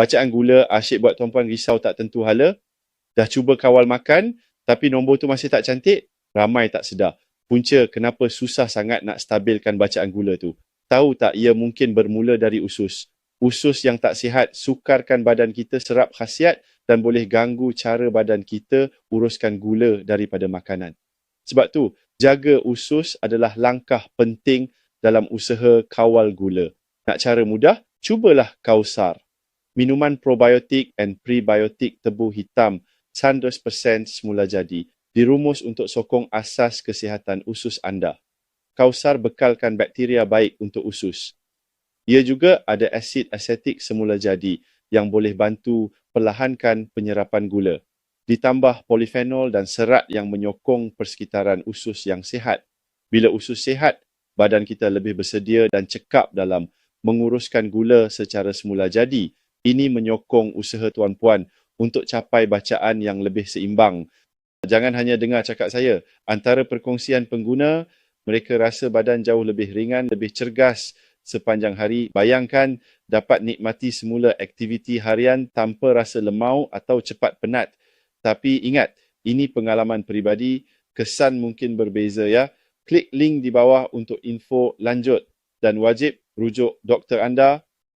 Bacaan gula asyik buat tuan-puan risau tak tentu hala. Dah cuba kawal makan tapi nombor tu masih tak cantik. Ramai tak sedar. Punca kenapa susah sangat nak stabilkan bacaan gula tu. Tahu tak ia mungkin bermula dari usus. Usus yang tak sihat sukarkan badan kita serap khasiat dan boleh ganggu cara badan kita uruskan gula daripada makanan. Sebab tu, jaga usus adalah langkah penting dalam usaha kawal gula. Nak cara mudah? Cubalah Kausar. Minuman probiotik and prebiotik tebu hitam 100% semula jadi dirumus untuk sokong asas kesihatan usus anda. Kausar bekalkan bakteria baik untuk usus. Ia juga ada asid asetik semula jadi yang boleh bantu perlahankan penyerapan gula. Ditambah polifenol dan serat yang menyokong persekitaran usus yang sihat. Bila usus sihat, badan kita lebih bersedia dan cekap dalam menguruskan gula secara semula jadi. Ini menyokong usaha tuan-puan untuk capai bacaan yang lebih seimbang Jangan hanya dengar cakap saya. Antara perkongsian pengguna, mereka rasa badan jauh lebih ringan, lebih cergas sepanjang hari. Bayangkan dapat nikmati semula aktiviti harian tanpa rasa lemau atau cepat penat. Tapi ingat, ini pengalaman peribadi, kesan mungkin berbeza ya. Klik link di bawah untuk info lanjut dan wajib rujuk doktor anda